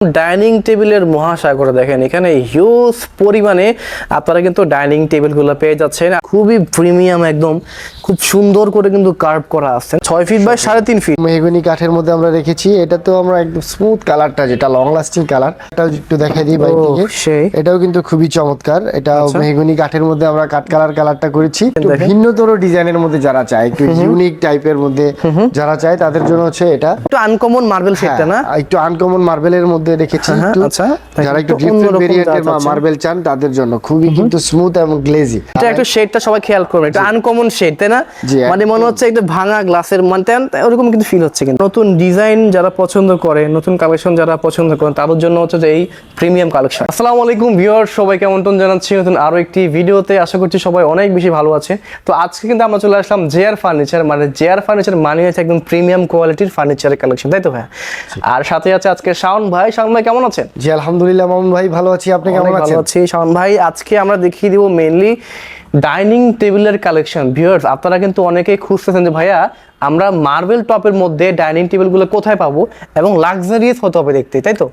Dining টেবিলের মহাসাগর দেখেন এখানে হিউজ পরিমাণে আপনারা কিন্তু ডাইনিং টেবিলগুলো পেয়ে যাচ্ছেন। খুবই প্রিমিয়াম একদম খুব সুন্দর করে কিন্তু কার্ভ করা আছে। ছয় ফিট বাই সাড়ে তিন ফিট মেহগনি কাঠের মধ্যে আমরা রেখেছি এটা তো আমরা একদম স্মুথ কালারটা যেটা লং লাস্টিং কালার একটু দেখাই দিই বাইরে ও, থেকে। সেই। এটাও কিন্তু খুবই চমৎকার এটা মেহগনি কাঠের মধ্যে আমরা কাঠ কালার কালারটা করেছি। ভিন্নতর ডিজাইনের মধ্যে যারা চায় একটু ইউনিক টাইপের মধ্যে যারা চায় তাদের জন্য হচ্ছে এটা। একটু আনকমন মার্বেল শেডটা না? একটু আনকমন মার্বেলের মধ্যে রেখেছি হ্যাঁ, আচ্ছা। যারা একটু ডিফারেন্ট ভেরিয়েন্টের মার্বেল চান তাদের জন্য খুবই কিন্তু স্মুথ এবং গ্লেজি এটা একটু শেডটা সবাই খেয়াল করবে এটা আনকমন শেড তাই না? মানে মনে হচ্ছে একটা ভাঙা গ্লাসের মানে ওরকম কিন্তু ফিল হচ্ছে কিন্তু। নতুন ডিজাইন যারা পছন্দ করে নতুন কালেকশন যারা পছন্দ করেন তাদের জন্য হচ্ছে যে এই প্রিমিয়াম কালেকশন আসসালামু আলাইকুম ভিউয়ার সবাইকে আমন্ত্রণ জানাচ্ছি? নতুন আরও একটি ভিডিওতে আশা করছি সবাই অনেক বেশি ভালো আছে। তো আজকে কিন্তু আমরা চলে আসলাম জেআর ফার্নিচার মানে জেআর ফার্নিচার মানে হচ্ছে একদম প্রিমিয়াম কোয়ালিটির ফার্নিচারের কালেকশন তাই তো ভাই আর সাথে আছে আজকে শাওন ভাই। শাওন ভাই কেমন আছেন? জি আলহামদুলিল্লাহ মামুন ভাই ভালো আছি। আপনি কেমন অনেক ভালো আছি। শাওন ভাই আজকে আমরা দেখিয়ে দিব মেইনলি ডাইনিং টেবিলের কালেকশন ভিউয়ার্স আপনারা কিন্তু অনেকেই খুঁজতেছেন যে ভাইয়া আমরা মার্বেল টপের মধ্যে ডাইনিং টেবিলগুলো কোথায় পাবো? এবং লাক্সারিয়াস হতে হবে দেখতে তাই তো?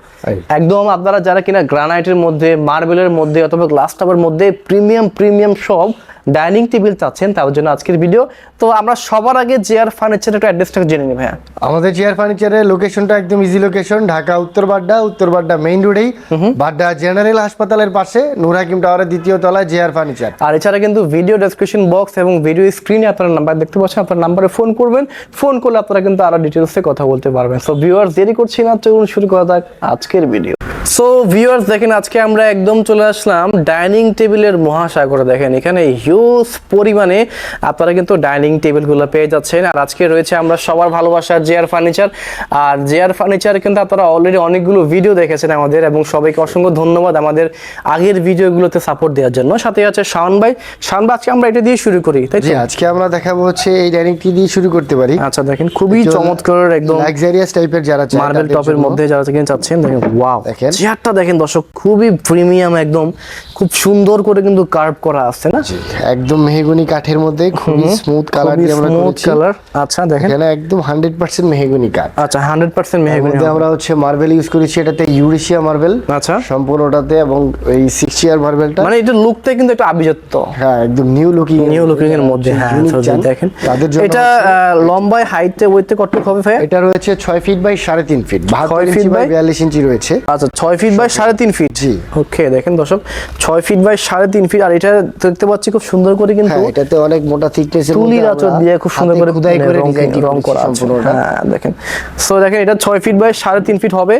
একদম আপনারা যারা কিনা গ্রানাইটের মধ্যে মার্বেলের মধ্যে অথবা গ্লাস টপের মধ্যে প্রিমিয়াম প্রিমিয়াম সব ডাইনিং টেবিল চাচ্ছেন তার জন্য আজকের ভিডিও। তো আমরা সবার আগে জেআর ফার্নিচার একটু অ্যাড্রেসটা জেনে নিই ভাইয়া। আমাদের চেয়ার ফার্নিচারের লোকেশনটা একদম ইজি লোকেশন ঢাকা উত্তর বাড্ডা উত্তর বাড্ডা মেইন রোডেই বাড্ডা জেনারেল হাসপাতালের পাশে নূর হাকিম টাওয়ারের দ্বিতীয় তলায় জেয়ার ফার্নিচার আর এছাড়া কিন্তু ভিডিও ডেসক্রিপশন বক্স এবং ভিডিও স্ক্রিনে আপনারা নাম্বার দেখতে পাচ্ছেন আপনার নাম্বারে ফোন করবেন। ফোন করলে আপনারা কিন্তু আরও ডিটেলসে কথা বলতে পারবেন। সো ভিউয়ার্স দেরি করছি না চলুন শুরু করা যাক আজকের ভিডিও সো ভিউয়ার্স দেখেন আজকে আমরা একদম চলে আসলাম ডাইনিং টেবিলের মহাসাগরে। দেখেন এখানে হিউজ পরিমাণে আপনারা কিন্তু ডাইনিং টেবিলগুলো পেয়ে যাচ্ছেন। আর আজকে রয়েছে আমরা সবার ভালোবাসার জেআর ফার্নিচার। আর জেআর ফার্নিচার কিন্তু আপনারা অলরেডি অনেকগুলো ভিডিও দেখেছেন আমাদের এবং সবাইকে অসংখ্য ধন্যবাদ আমাদের আগের ভিডিওগুলোতে সাপোর্ট দেওয়ার জন্য। সাথে আছে শাওন ভাই। শাওন ভাই আজকে আমরা এটা দিয়ে শুরু করি তাই আজকে আমরা দেখাবো হচ্ছে এই ডাইনিংটি দিয়ে শুরু করতে পারি। আচ্ছা দেখেন খুবই চমৎকার একদম লাক্সারিয়াস টাইপের যারা চায় মার্বেল টপের মধ্যে যারা কিনে চাচ্ছেন দেখেন ওয়াও দেখেন। চেয়ারটা দেখেন দর্শক খুবই প্রিমিয়াম একদম। খুব সুন্দর করে কিন্তু কার্ভ করা আছে না? একদম মেহগনি কাঠের মধ্যে খুবই স্মুথ কালার দিয়ে আমরা করেছি। কালার আচ্ছা দেখেন। এখানে একদম হান্ড্রেড পার্সেন্ট মেহগনি কাঠ। আচ্ছা হান্ড্রেড পার্সেন্ট এর মেহগুনি মধ্যে আমরা হচ্ছে মার্বেল ইউজ করেছি এটাতে ইউরেশিয়া মার্বেল আচ্ছা। সম্পূর্ণটাতে এবং এই সিক্স ইয়ার মার্বেলটা মানে এটা লুকটা কিন্তু একটু আবিজত্ব হ্যাঁ একদম নিউ লুকিং নিউ লুকিং এর মধ্যে হ্যাঁ দেখেন। তাদের জন্য এটা লম্বায় হাইটে ওয়েটে কতটুকু হবে ভাই এটা রয়েছে ছয় ফিট বাই সাড়ে তিন ফিট বাহাত্তর feet ইঞ্চি বাই by- বিয়াল্লিশ ইঞ্চি রয়েছে। আচ্ছা ছয় ফিট বাই সাড়ে তিন ফিট জি। ওকে দেখেন দর্শক ছয় ফিট বাই সাড়ে তিন ফিট আর এটা দেখতে পাচ্ছি খুব সুন্দর করে কিন্তু হ্যাঁ এটাতে অনেক মোটা থিকনেস তুলির আঁচড় দিয়ে খুব সুন্দর করে খুদাই করে ডিজাইন ডিজাইনটি রং করা আছে। সম্পূর্ণটা। হ্যাঁ দেখেন। সো দেখেন এটা ছয় ফিট বাই সাড়ে তিন ফিট হবে।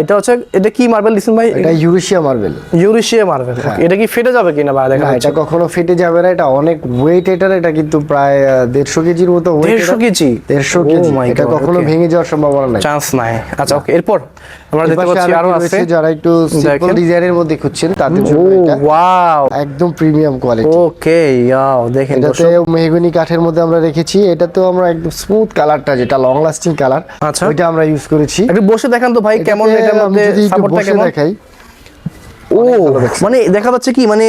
এটা হচ্ছে এটা কি মার্বেল দিচ্ছেন ভাই? এটা ইউরেশিয়া মার্বেল ইউরেশিয়া মার্বেল এটা কি ফেটে যাবে কিনা দেখা এটা কখনো ফেটে যাবে না এটা অনেক ওয়েট এটার এটা কিন্তু প্রায় দেড়শো কেজির মতো কেজি? দেড়শো Oh কেজি এটা কখনো ভেঙে যাওয়ার সম্ভাবনা নাই। চান্স নাই। আচ্ছা ওকে এরপর আমরা দেখতে পাচ্ছি আরও আছে। যারা একটু সিম্পল ডিজাইনের মধ্যে খুঁজছেন তাদের জন্য এটা ওয়াও একদম প্রিমিয়াম কোয়ালিটি ওকে ইয়াও দেখেন এটাতে মেহগনি কাঠের মধ্যে আমরা রেখেছি এটা তো আমরা একদম স্মুথ কালারটা যেটা লং লাস্টিং কালার আচ্ছা। ওইটা আমরা ইউজ করেছি। একটু বসে দেখান তো ভাই কেমন এটার মধ্যে সাপোর্টটা কেমন? দেখাই। ও মানে দেখা যাচ্ছে কি মানে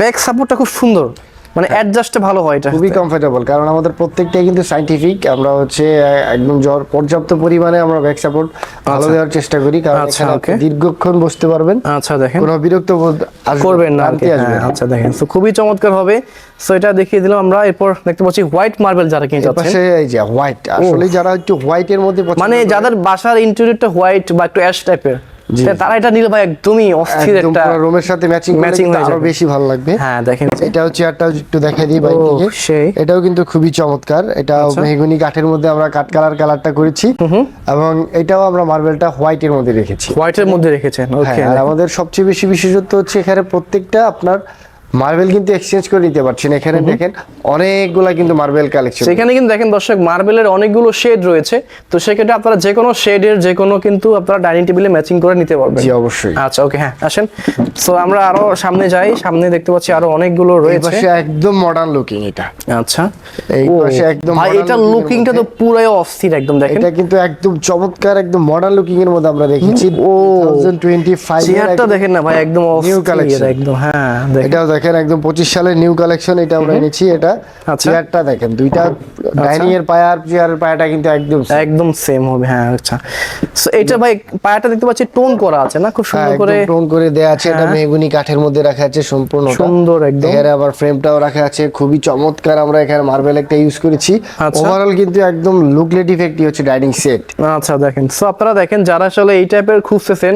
ব্যাক সাপোর্টটা খুব সুন্দর। মানে অ্যাডজাস্টে ভালো হয় এটা খুবই কমফোর্টেবল কারণ আমাদের প্রত্যেকটাই কিন্তু সাইন্টিফিক আমরা হচ্ছে একদম জ্বর পর্যাপ্ত পরিমাণে আমরা ব্যাক সাপোর্ট ভালো দেওয়ার চেষ্টা করি কারণ আচ্ছা, এখানে দীর্ঘক্ষণ বসতে পারবেন। আচ্ছা দেখেন। কোনো বিরক্ত বোধ করবেন না হ্যাঁ, না। আচ্ছা দেখেন। তো খুবই চমৎকার হবে। সো এটা দেখিয়ে দিলাম আমরা এরপর দেখতে পাচ্ছি হোয়াইট মার্বেল যারা কিনে যাচ্ছেন। এই যে হোয়াইট আসলে যারা একটু হোয়াইট এর মধ্যে মানে যাদের বাসার ইন্টেরিয়রটা হোয়াইট বা একটু অ্যাশ টাইপের। তারা এটা নিলে ভাই একদমই অস্থির একটা রুমের সাথে ম্যাচিং ম্যাচিং হয়ে আরও যাবে। বেশি ভালো লাগবে। হ্যাঁ দেখেন। এটাও চেয়ারটাও একটু দেখাই দিই ভাই সেই। এটাও কিন্তু খুবই চমৎকার। এটা মেহগুনি কাঠের মধ্যে আমরা কাঠ কালার কালারটা করেছি। এবং এটাও আমরা মার্বেলটা হোয়াইট এর মধ্যে রেখেছি। হোয়াইট এর মধ্যে রেখেছেন। ওকে হ্যাঁ আমাদের সবচেয়ে বেশি বিশেষত্ব হচ্ছে এখানে প্রত্যেকটা আপনার মার্বেল কিন্তু এক্সচেঞ্জ করে নিতে পারছেন। এখানে দেখেন অনেকগুলা কিন্তু মার্বেল কালেকশন সেখানে কিন্তু দেখেন দর্শক মার্বেলের অনেকগুলো শেড রয়েছে। তো সেক্ষেত্রে আপনারা যে কোনো শেডের যে কোনো কিন্তু আপনারা ডাইনিং টেবিলে ম্যাচিং করে নিতে পারবেন। জি অবশ্যই। আচ্ছা ওকে হ্যাঁ আসেন। সো আমরা আরও সামনে যাই। সামনে দেখতে পাচ্ছি আরও অনেকগুলো এই রয়েছে। পাশে একদম মডার্ন লুকিং এটা। আচ্ছা। এই পাশে একদম ভাই এটা লুকিংটা তো পুরাই অস্থির একদম দেখেন। এটা কিন্তু একদম চমৎকার একদম মডার্ন লুকিং এর মধ্যে আমরা দেখেছি। ও। 2025 এর চেয়ারটা দেখেন না ভাই একদম অস্থির collection। একদম হ্যাঁ দেখেন। দেখেন একদম পঁচিশ সালের নিউ কালেকশন এটা আমরা এনেছি এটা আচ্ছা। চেয়ারটা দেখেন দুইটা ডাইনিং এর পায়া আর চেয়ারের পায়াটা কিন্তু একদম একদম সেম হবে হ্যাঁ আচ্ছা। সো এটা ভাই পায়াটা দেখতে পাচ্ছি টোন করা আছে না? খুব হ্যাঁ সুন্দর করে টোন করে দেয়া আছে এটা মেহগুনি কাঠের মধ্যে রাখা আছে সম্পূর্ণ সুন্দর একদম। এখানে আবার ফ্রেমটাও রাখা আছে খুবই চমৎকার আমরা এখানে মার্বেল একটা ইউজ করেছি। আচ্ছা। ওভারঅল কিন্তু একদম লুকলেট ইফেক্টই হচ্ছে ডাইনিং সেট আচ্ছা দেখেন। সো আপনারা দেখেন যারা আসলে এই টাইপের খুঁজতেছেন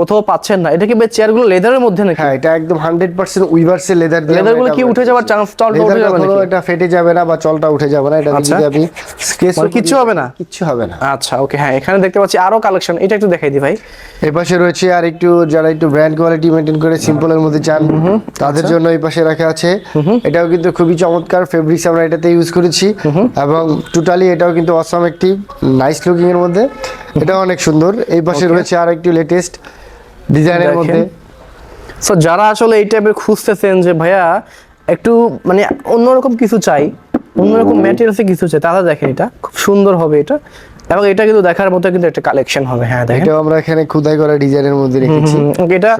কোথাও পাচ্ছেন না। এটা কি ভাই চেয়ারগুলো লেদারের মধ্যে নাকি? হ্যাঁ এটা একদম হান্ড্রেড পার্সেন্ট উইভার্সের লেদার দিয়ে লেদারগুলো কি উঠে যাওয়ার চান্স টলটা উঠে যাবে নাকি? এটা ফেটে যাবে না বা চলটা উঠে যাবে না এটা আচ্ছা। যদি আপনি স্কেচ কিচ্ছু হবে না? কিচ্ছু হবে না। আচ্ছা ওকে হ্যাঁ এখানে দেখতে পাচ্ছি আরও কালেকশন এটা একটু দেখাই দিই ভাই। এই পাশে রয়েছে আর একটু যারা একটু ব্র্যান্ড কোয়ালিটি মেনটেন করে সিম্পলের মধ্যে চান তাদের আচ্ছা। জন্য এই পাশে রাখা আছে। এটাও কিন্তু খুবই চমৎকার ফেব্রিক্স আমরা এটাতে ইউজ করেছি। এবং টোটালি এটাও কিন্তু অসাম একটি নাইস লুকিং এর মধ্যে। এটাও অনেক সুন্দর। এই পাশে রয়েছে আর একটু লেটেস্ট ডিজাইনের। মধ্যে? সো যারা আসলে এই টাইপের খুঁজতেছেন যে ভাইয়া একটু মানে অন্যরকম কিছু চাই অন্যরকম ম্যাটেরিয়ালসে কিছু চাই তাহলে দেখেন এটা খুব সুন্দর হবে এটা। এবং এটা কিন্তু দেখার মতো কিন্তু একটা কালেকশন হবে। হ্যাঁ দেখেন। এটাও আমরা এখানে খুদাই করা ডিজাইনের মধ্যে রেখেছি। এটা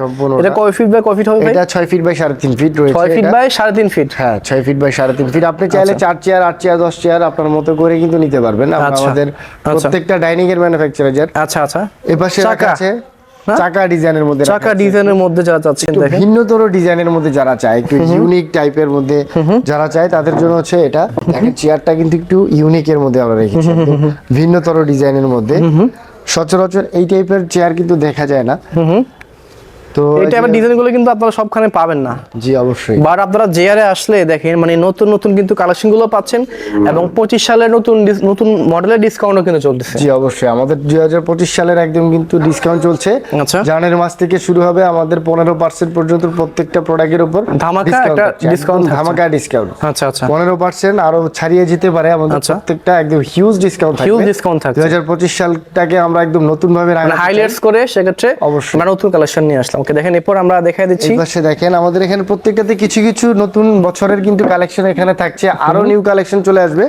এটা কয় ফিট বাই কয় ফিট হবে এটা ছয় ফিট বাই সাড়ে তিন ফিট রয়েছে ছয় ফিট বাই সাড়ে তিন ফিট হ্যাঁ ছয় ফিট বাই সাড়ে তিন ফিট আপনি চাইলে চার চেয়ার আট চেয়ার দশ চেয়ার আপনার মতো করে কিন্তু নিতে পারবেন। আচ্ছা, আমাদের আচ্ছা। প্রত্যেকটা ডাইনিং এর ম্যানুফ্যাকচারার আচ্ছা আচ্ছা। এ পাশে রাখা আছে? চাকা ডিজাইনের মধ্যে চাকা ডিজাইনের মধ্যে যারা চাচ্ছেন দেখেন। ভিন্নতর ডিজাইনের মধ্যে যারা চায় একটু ইউনিক টাইপের মধ্যে যারা চায় তাদের জন্য হচ্ছে এটা। দেখেন চেয়ারটা কিন্তু একটু ইউনিকের মধ্যে আমরা রেখেছি। ভিন্নতর ডিজাইনের মধ্যে। সচরাচর এই টাইপের চেয়ার কিন্তু দেখা যায় না। তো এই টাইপের ডিজাইনগুলো কিন্তু আপনারা সবখানে পাবেন না। জি অবশ্যই। বাট আপনারা জেয়ারে আসলে দেখেন মানে নতুন নতুন কিন্তু কালেকশনগুলো পাচ্ছেন এবং পঁচিশ সালের নতুন নতুন মডেলের ডিসকাউন্টও কিন্তু চলতেছে। জি অবশ্যই। আমাদের দুই হাজার পঁচিশ সালের একদম কিন্তু ডিসকাউন্ট চলছে। আচ্ছা। জানুয়ারি মাস থেকে শুরু হবে আমাদের পনেরো পার্সেন্ট পর্যন্ত প্রত্যেকটা প্রোডাক্টের উপর ধামাকা একটা থাকছে। ধামাকা ডিসকাউন্ট আচ্ছা আচ্ছা। পনেরো পার্সেন্ট আরও ছাড়িয়ে যেতে পারে আমাদের আচ্ছা। প্রত্যেকটা একদম হিউজ ডিসকাউন্ট Huge discount থাকছে। দুই হাজার পঁচিশ সালটাকে আমরা একদম নতুন ভাবে হাইলাইটস করে সেক্ষেত্রে অবশ্যই। নতুন কালেকশন নিয়ে আসলাম। ওকে দেখেন এরপর আমরা দেখাই দিচ্ছি। এই পাশে দেখেন আমাদের এখানে প্রত্যেকটাতে কিছু কিছু নতুন বছরের কিন্তু কালেকশন এখানে থাকছে আরও নিউ কালেকশন চলে আসবে।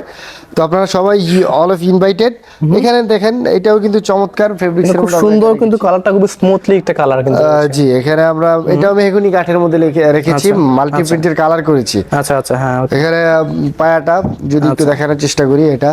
তো আপনারা সবাই অল অফ ইনভাইটেড এখানে দেখেন এটাও কিন্তু চমৎকার ফেব্রিক্স খুব সুন্দর কিন্তু কালারটা খুব স্মুথলি একটা কালার কিন্তু জি এখানে আমরা এটাও মেহগুনি কাঠের মধ্যে রেখেছি আচ্ছা, মাল্টি প্রিন্টের কালার করেছি। আচ্ছা আচ্ছা হ্যাঁ। এখানে পায়াটা যদি আচ্ছা। একটু দেখানোর চেষ্টা করি এটা।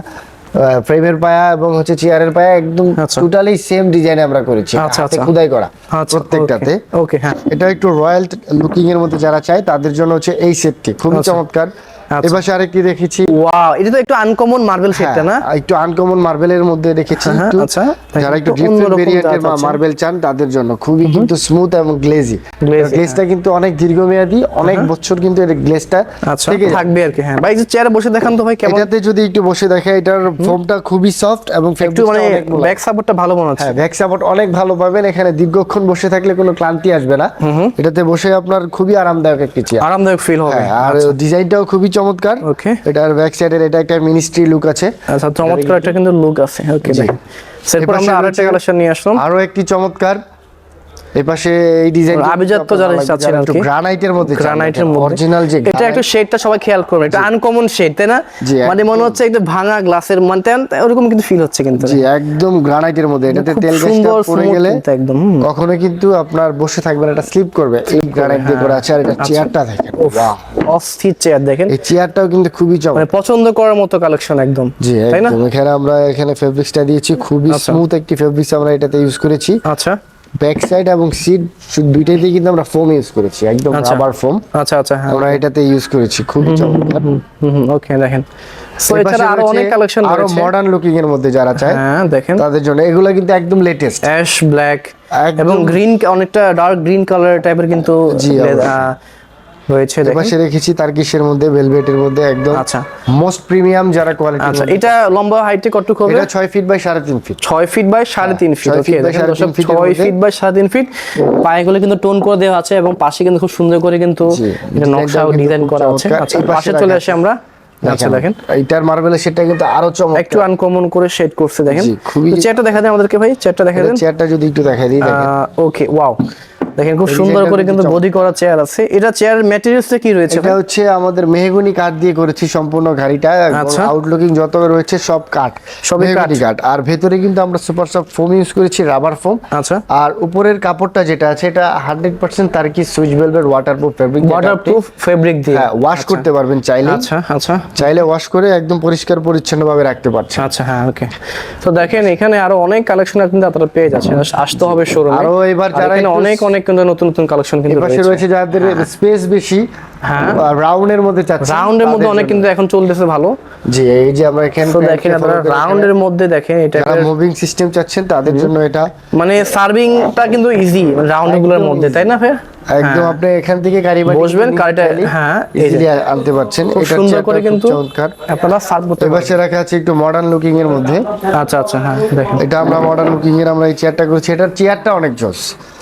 ফ্রেমের পায়া এবং হচ্ছে চেয়ারের পায়া একদম। টোটালি সেম ডিজাইন আমরা করেছি আচ্ছা, হাতে আচ্ছা। খোদাই করা আচ্ছা প্রত্যেকটাতে ওকে হ্যাঁ এটা একটু রয়্যাল লুকিং এর মধ্যে যারা চায় তাদের জন্য হচ্ছে এই সেটটি খুবই। চমৎকার আচ্ছা। আরেকটি রেখেছি ওয়াও এটা তো একটু আনকমন মার্বেল সেটটা না? হ্যাঁ, একটু আনকমন মার্বেলের মধ্যে রেখেছি হ্যাঁ, একটু। আচ্ছা। যারা একটু ডিফারেন্ট ভেরিয়েন্টের মার্বেল চান তাদের জন্য খুবই কিন্তু স্মুথ এবং গ্লেজি গ্লেজটা কিন্তু অনেক দীর্ঘমেয়াদী অনেক বছর কিন্তু এর গ্লেজটা আচ্ছা থেকে থাকবে আর কি হ্যাঁ। ভাই চেয়ারে বসে দেখান তো ভাই কেমন? এটাতে যদি একটু বসে দেখে এটার ফোমটা খুবই সফট এবং একটু মানে ব্যাক সাপোর্টটা ভালো মনে হচ্ছে। হ্যাঁ ব্যাক সাপোর্ট অনেক ভালো পাবেন। এখানে দীর্ঘক্ষণ বসে থাকলে কোনো ক্লান্তি আসবে না। এটাতে বসে আপনার খুবই আরামদায়ক একটি চেয়ার আরামদায়ক ফিল হবে। হ্যাঁ আর ডিজাইনটাও খুবই চমৎকার। ওকে এটার ব্যাক সাইডের এটা একটা মিনিস্ট্রি লুক আছে। আচ্ছা চমৎকার একটা কিন্তু লুক আছে। ওকে ভাই এরপর আমরা আরেকটা কালেকশন নিয়ে আসলাম। আরও একটি চমৎকার। এই পাশে এই ডিজাইন আভিজাত্য যারা চাচ্ছেন আর কি। গ্রানাইটের মধ্যে গ্রানাইটের মধ্যে। অরিজিনাল যে এটা একটু শেডটা সবাই খেয়াল করবে এটা আনকমন শেড তাই না? মানে মনে হচ্ছে একটু ভাঙা গ্লাসের মানে ওরকম কিন্তু ফিল হচ্ছে কিন্তু। জি একদম গ্রানাইটের মধ্যে। এটাতে তেল গ্যাসটা পড়ে গেলে একদম, কখনো কিন্তু আপনার বসে থাকবেন এটা স্লিপ করবে। এই গ্রানাইট দিয়ে করা আছে আর এটা চেয়ারটা দেখেন Wow! অস্থির চেয়ার দেখেন। এই চেয়ারটাও কিন্তু খুবই মানে পছন্দ করার মতো কালেকশন একদম জি তাই না? এখানে আমরা এখানে ফেব্রিক্সটা দিয়েছি খুবই আচ্ছা। স্মুথ একটি ফেব্রিক্স আমরা এটাতে ইউজ করেছি। আচ্ছা। ব্যাক সাইড এবং সিট দুইটাতে কিন্তু আমরা ফোম ইউজ করেছি একদম আচ্ছা। রাবার ফোম আচ্ছা আচ্ছা হ্যাঁ। আমরা এটাতে ইউজ করেছি খুব চমৎকার। ওকে দেখেন। এছাড়া আরও অনেক কালেকশন আরও মডার্ন লুকিং এর মধ্যে যারা চায় হ্যাঁ দেখেন। তাদের জন্য এগুলো কিন্তু একদম লেটেস্ট অ্যাশ ব্ল্যাক। এবং গ্রিন অনেকটা ডার্ক গ্রিন কালার টাইপের কিন্তু জি, রয়েছে দেখেন। পাশে রেখেছি তার্কিশের মধ্যে ভেলভেটের মধ্যে একদম আচ্ছা। মোস্ট প্রিমিয়াম যারা কোয়ালিটি আচ্ছা এটা লম্বা হাইটে কতটুক হবে? এটা ছয় ফিট বাই সাড়ে তিন ফিট ছয় ফিট বাই সাড়ে তিন ফিট ছয় ওকে feet by সাড়ে তিন feet এর ছয় ফিট বাই সাড়ে তিন ফিট পায়েগুলো কিন্তু টোন করে দেওয়া আছে এবং পাশে কিন্তু খুব সুন্দর করে কিন্তু এটা নকশা design-টাও ডিজাইন করা আছে। আচ্ছা পাশে চলে আসি আমরা। আচ্ছা দেখেন। এইটার মার্বেলের সেটটা কিন্তু আরও চমৎকার। একটু আনকমন করে শেড করছে দেখেন। চেয়ারটা দেখা দেন আমাদেরকে ভাই চেয়ারটা দেখা দেন। চেয়ারটা যদি একটু দেখাই দিই ওকে ওয়াও দেখেন খুব সুন্দর করে কিন্তু বডি করা চেয়ার আছে। এটা চেয়ার ম্যাটেরিয়ালসটা কি রয়েছে এটা হচ্ছে আমাদের মেহগুনি কাঠ দিয়ে করেছি সম্পূর্ণ গাড়িটা আচ্ছা। আউটলুকিং যত রয়েছে সব কাঠ। সবই মেহগনি কাঠ। আর ভেতরে কিন্তু আমরা সুপার সফট ফোম ইউজ করেছি রাবার ফোম আচ্ছা। আর উপরের কাপড়টা যেটা আছে এটা হান্ড্রেড পার্সেন্ট তার কি switch velvet waterproof fabric waterproof fabric দিয়ে। হ্যাঁ ওয়াশ করতে পারবেন চাইলে। আচ্ছা আচ্ছা। চাইলে ওয়াশ করে একদম পরিষ্কার পরিচ্ছন্ন ভাবে রাখতে পারছেন। আচ্ছা হ্যাঁ ওকে তো দেখেন এখানে আরও অনেক কালেকশন কিন্তু আপনারা পেয়ে যাচ্ছেন। আসতে হবে শোরুমে আরও এবার যারা একটু- অনেক অনেক কিন্তু নতুন নতুন কালেকশন কিন্তু এপাশে রয়েছে। যাদের স্পেস বেশি হ্যাঁ। রাউন্ডের মধ্যে চাচ্ছেন রাউন্ডের মধ্যে অনেক কিন্তু এখন চলতেছে ভালো। জি এই যে আমরা এখানে দেখেন আপনারা রাউন্ডের মধ্যে দেখেন এটা যারা মুভিং সিস্টেম চাচ্ছেন তাদের জন্য এটা মানে সার্ভিংটা কিন্তু ইজি রাউন্ডগুলোর মধ্যে তাই না ভাই একদম আপনি এখান থেকে গাড়ি বসবেন, গাড়িটা- হ্যাঁ। ইজিলি আনতে পারছেন। এটা সুন্দর করে কিন্তু চমৎকার। আপনারা সার্ভ করতে এবার সে রাখা আছে একটু মডার্ন লুকিং এর মধ্যে। আচ্ছা আচ্ছা হ্যাঁ দেখেন। এটা আমরা মডার্ন লুকিং এর আমরা এই চেয়ারটা করেছি। এটার চেয়ারটা অনেক জোস।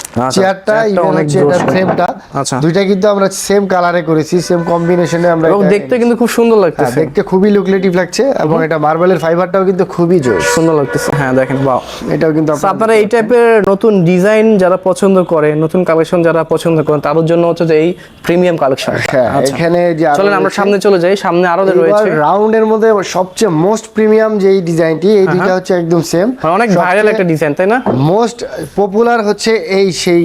চেয়ারটা চেয়ারটা ইভেন অনেক হচ্ছে এটা ফ্রেমটা আচ্ছা। দুইটা কিন্তু আমরা সেম কালারে করেছি সেম কম্বিনেশনে আমরা এবং দেখতে কিন্তু খুব সুন্দর হ্যাঁ, লাগতেছে। দেখতে খুবই লুকলেটিভ লাগছে এবং এটা মার্বেলের ফাইবারটাও কিন্তু খুবই জোস সুন্দর লাগতেছে। হ্যাঁ দেখেন বাহ এটাও কিন্তু আপনারা এই টাইপের নতুন ডিজাইন যারা পছন্দ করে নতুন কালেকশন যারা পছন্দ করেন তাদের জন্য হচ্ছে যে এই প্রিমিয়াম কালেকশন হ্যাঁ এখানে যে চলেন আমরা সামনে চলে যাই সামনে আরও রয়েছে। রাউন্ডের মধ্যে সবচেয়ে মোস্ট প্রিমিয়াম যে ডিজাইনটি এই দুইটা হচ্ছে একদম সেম মানে অনেক ভাইরাল একটা ডিজাইন তাই না? মোস্ট পপুলার হচ্ছে এই সেই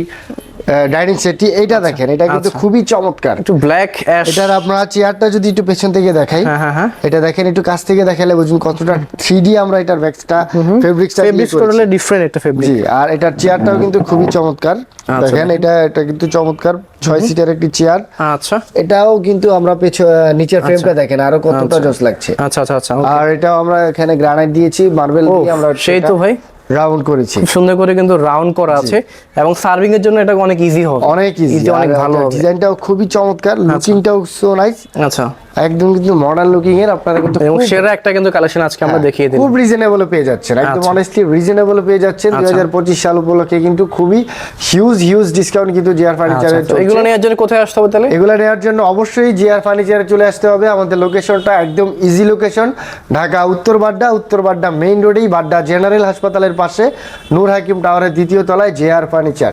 ডাইনিং সেটটি এইটা দেখেন এটা কিন্তু আচ্ছা। খুবই চমৎকার। একটু ব্ল্যাক অ্যাশ এটার আপনারা চেয়ারটা যদি একটু পেছন থেকে দেখাই হ্যাঁ, হ্যাঁ, হ্যাঁ। এটা দেখেন একটু কাছ থেকে দেখালে বুঝুন কতটা থ্রি ডি আমরা এটার ব্যাগটা ফেব্রিক্সটা ফেব্রিক টোটালি ডিফারেন্ট একটা ফেব্রিক জি আর এটার চেয়ারটাও কিন্তু খুবই চমৎকার। দেখেন এটা এটা কিন্তু চমৎকার ছয় সিটের একটি চেয়ার আচ্ছা। এটাও কিন্তু আমরা পেছন নিচের ফ্রেমটা দেখেন আরও কতটা জোস লাগছে। আচ্ছা আচ্ছা আচ্ছা আর এটাও আমরা এখানে গ্রানাইট দিয়েছি মার্বেল দিয়ে আমরা সেই তো ভাই। রাউন্ড করেছি। সুন্দর করে কিন্তু রাউন্ড করা আছে এবং সার্ভিং এর জন্য এটা অনেক ইজি হবে। অনেক ইজি অনেক ভালো ডিজাইনটাও খুবই চমৎকার লুকিংটাও সো নাইস আচ্ছা। একদম কিন্তু মডার্ন লুকিং এর আপনারা কিন্তু এবং সেরা একটা কিন্তু কালেকশন আজকে আমরা দেখিয়ে দিই খুব রিজনেবল পেয়ে যাচ্ছেন। একদম আচ্ছা। অনেস্টলি রিজনেবল পেয়ে যাচ্ছেন। দুই হাজার পঁচিশ সাল উপলক্ষে কিন্তু খুবই হিউজ হিউজ ডিসকাউন্ট কিন্তু জিআর ফার্নিচারে আচ্ছা, এগুলো নেওয়ার জন্য কোথায় আসতে হবে তাহলে? এগুলো নেওয়ার জন্য অবশ্যই জিআর ফার্নিচারে চলে আসতে হবে। আমাদের লোকেশনটা একদম ইজি লোকেশন ঢাকা উত্তর বাড্ডা উত্তর বাড্ডা মেইন রোডেই বাড্ডা জেনারেল হাসপাতালের পাশে নূর হাকিম টাওয়ারের দ্বিতীয় তলায় জেআর ফার্নিচার।